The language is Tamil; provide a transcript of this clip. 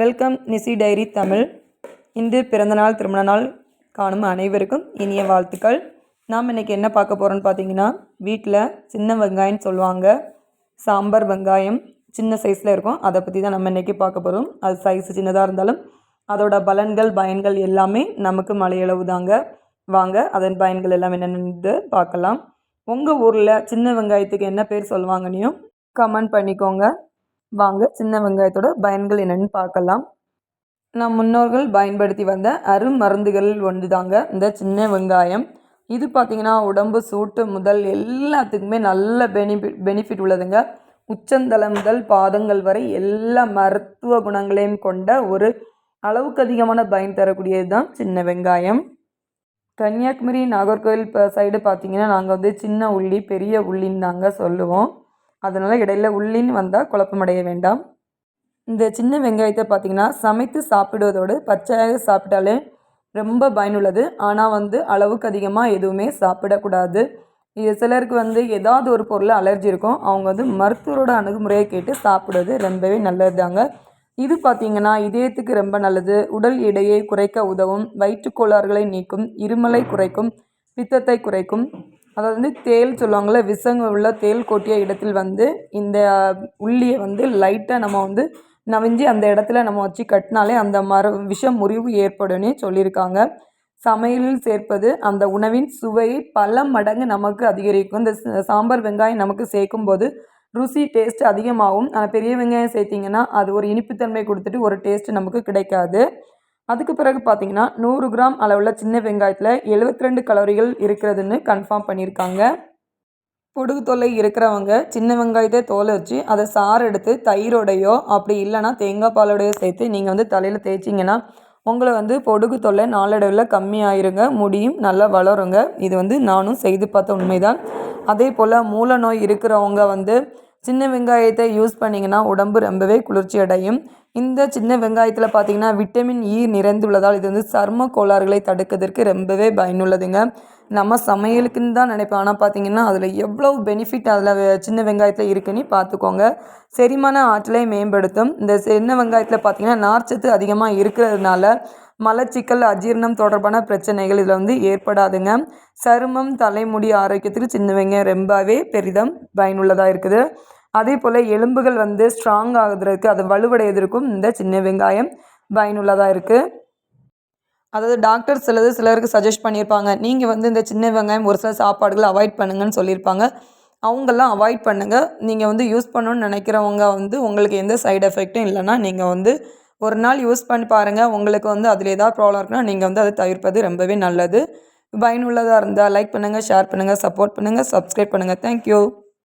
Welcome நிசி diary Tamil. இன்று பிறந்தநாள் திருமண நாள் காணும் அனைவருக்கும் இனிய வாழ்த்துக்கள். நாம் இன்றைக்கி என்ன பார்க்க போகிறோன்னு பார்த்தீங்கன்னா வீட்டில் சின்ன வெங்காயம்னு சொல்லுவாங்க. சாம்பார் வெங்காயம் சின்ன சைஸில் இருக்கும். அதை பற்றி தான் நம்ம இன்றைக்கி பார்க்க போகிறோம் அது சைஸ் சின்னதாக இருந்தாலும் அதோட பலன்கள் பயன்கள் எல்லாமே நமக்கு மலையளவு தாங்க வாங்க அதன் பயன்கள் எல்லாம் என்னென்னு பார்க்கலாம். உங்கள் ஊரில் சின்ன வெங்காயத்துக்கு என்ன பேர் சொல்லுவாங்கன்னையும் கமெண்ட் பண்ணிக்கோங்க. வாங்க சின்ன வெங்காயத்தோட பயன்கள் என்னென்னு பார்க்கலாம். நம் முன்னோர்கள் பயன்படுத்தி வந்த அருமருந்துகளில் ஒன்று தாங்க இந்த சின்ன வெங்காயம். இது பார்த்திங்கன்னா உடம்பு சூட்டு முதல் எல்லாத்துக்குமே நல்ல பெனிஃபிட் பெனிஃபிட் உள்ளதுங்க. உச்சந்தலை முதல் பாதங்கள் வரை எல்லா மருத்துவ குணங்களையும் கொண்ட ஒரு அளவுக்கு அதிகமான பயன் தரக்கூடியது தான் சின்ன வெங்காயம். கன்னியாகுமரி நாகர்கோவில் சைடு பார்த்திங்கன்னா நாங்கள் வந்து சின்ன உள்ளி பெரிய உள்ளின்னு தாங்க சொல்லுவோம். அதனால் இடையில உள்ளின்னு வந்தால் குழப்பமடைய வேண்டாம். இந்த சின்ன வெங்காயத்தை பார்த்திங்கன்னா சமைத்து சாப்பிடுவதோடு பச்சையாக சாப்பிட்டாலே ரொம்ப பயனுள்ளது. ஆனால் வந்து அளவுக்கு அதிகமாக எதுவுமே சாப்பிடக்கூடாது. இது சிலருக்கு வந்து ஏதாவது ஒரு பொருள் அலர்ஜி இருக்கும். அவங்க வந்து மருத்துவரோட அணுகுமுறையை கேட்டு சாப்பிடுவது ரொம்பவே நல்லது தாங்க. இது பார்த்திங்கன்னா இதயத்துக்கு ரொம்ப நல்லது. உடல் எடையை குறைக்க உதவும். வயிற்றுக்கோளாறுகளை நீக்கும். இருமலை குறைக்கும். பித்தத்தை குறைக்கும். அதாவது வந்து தேல் சொல்லுவாங்கள்ல விஷங்க உள்ள தேல் கொட்டிய இடத்தில் வந்து இந்த உள்ளியை வந்து லைட்டாக நம்ம வந்து நவிஞ்சி அந்த இடத்துல நம்ம வச்சு கட்டினாலே அந்த மர விஷம் முறிவு ஏற்படும்னு சொல்லியிருக்காங்க. சமையலில் சேர்ப்பது அந்த உணவின் சுவையை பல மடங்கு நமக்கு அதிகரிக்கும். இந்த சாம்பார் வெங்காயம் நமக்கு சேர்க்கும்போது ருசி டேஸ்ட் அதிகமாகும். ஆனால் பெரிய வெங்காயம் சேர்த்திங்கன்னா அது ஒரு இனிப்புத்தன்மை கொடுத்துட்டு ஒரு டேஸ்ட்டு நமக்கு கிடைக்காது. அதுக்கு பிறகு பார்த்தீங்கன்னா நூறு கிராம் அளவில் சின்ன வெங்காயத்தில் எழுபத்தி ரெண்டு கலோரிகள் இருக்கிறதுன்னு கன்ஃபார்ம் பண்ணியிருக்காங்க. பொடுகு தொல்லை இருக்கிறவங்க சின்ன வெங்காயத்தை தோலை வச்சு அதை சாறு எடுத்து தயிரோடையோ அப்படி இல்லைனா தேங்காய் பாலோடையோ சேர்த்து நீங்கள் வந்து தலையில் தேய்ச்சிங்கன்னா உங்களை வந்து பொடுகு தொல்லை நாளடைவில் கம்மியாயிருங்க முடியும் நல்லா வளருங்க. இது வந்து நானும் செய்து பார்த்த உண்மைதான். அதே போல் மூல நோய் இருக்கிறவங்க வந்து சின்ன வெங்காயத்தை யூஸ் பண்ணிங்கன்னா உடம்பு ரொம்பவே குளிர்ச்சி அடையும். இந்த சின்ன வெங்காயத்தில் பார்த்திங்கன்னா விட்டமின் இ e நிறைந்துள்ளதால் இது வந்து சர்ம கோளாறுகளை தடுக்கிறதுக்கு ரொம்பவே பயனுள்ளதுங்க. நம்ம சமையலுக்குன்னு தான் நினைப்போம். ஆனால் பார்த்திங்கன்னா அதில் எவ்வளோ பெனிஃபிட் அதில் சின்ன வெங்காயத்தில் இருக்குன்னு பார்த்துக்கோங்க செரிமான ஆற்றலை மேம்படுத்தும். இந்த சின்ன வெங்காயத்தில் பார்த்திங்கன்னா நார்ச்சத்து அதிகமாக இருக்கிறதுனால மலச்சிக்கல் அஜீர்ணம் தொடர்பான பிரச்சனைகள் இதில் வந்து ஏற்படாதுங்க. சருமம் தலைமுடி ஆரோக்கியத்துக்கு சின்ன வெங்காயம் ரொம்பவே பெரிதம் பயனுள்ளதாக இருக்குது. அதே போல் எலும்புகள் வந்து ஸ்ட்ராங் ஆகுறதுக்கு அது வலுவடைவதற்கும் இந்த சின்ன வெங்காயம் பயனுள்ளதாக இருக்குது அதாவது டாக்டர் சிலது சிலருக்கு சஜஸ்ட் பண்ணியிருப்பாங்க நீங்கள் வந்து இந்த சின்ன வெங்காயம் ஒரு சில சாப்பாடுகளை அவாய்ட் பண்ணுங்கன்னு சொல்லியிருப்பாங்க அவங்கெல்லாம் அவாய்ட் பண்ணுங்கள் நீங்கள் வந்து யூஸ் பண்ணணுன்னு நினைக்கிறவங்க வந்து உங்களுக்கு எந்த சைடு எஃபெக்ட்டும் இல்லைன்னா நீங்கள் வந்து ஒரு நாள் யூஸ் பண்ணி பாருங்கள் உங்களுக்கு வந்து அதில் ஏதாவது ப்ராப்ளம் இருக்குன்னா நீங்கள் வந்து அதை தவிர்ப்பது ரொம்பவே நல்லது. பயனுள்ளதாக இருந்தால் லைக் பண்ணுங்கள் ஷேர் பண்ணுங்கள் சப்போர்ட் பண்ணுங்கள் சப்ஸ்கிரைப் பண்ணுங்கள் தேங்க்யூ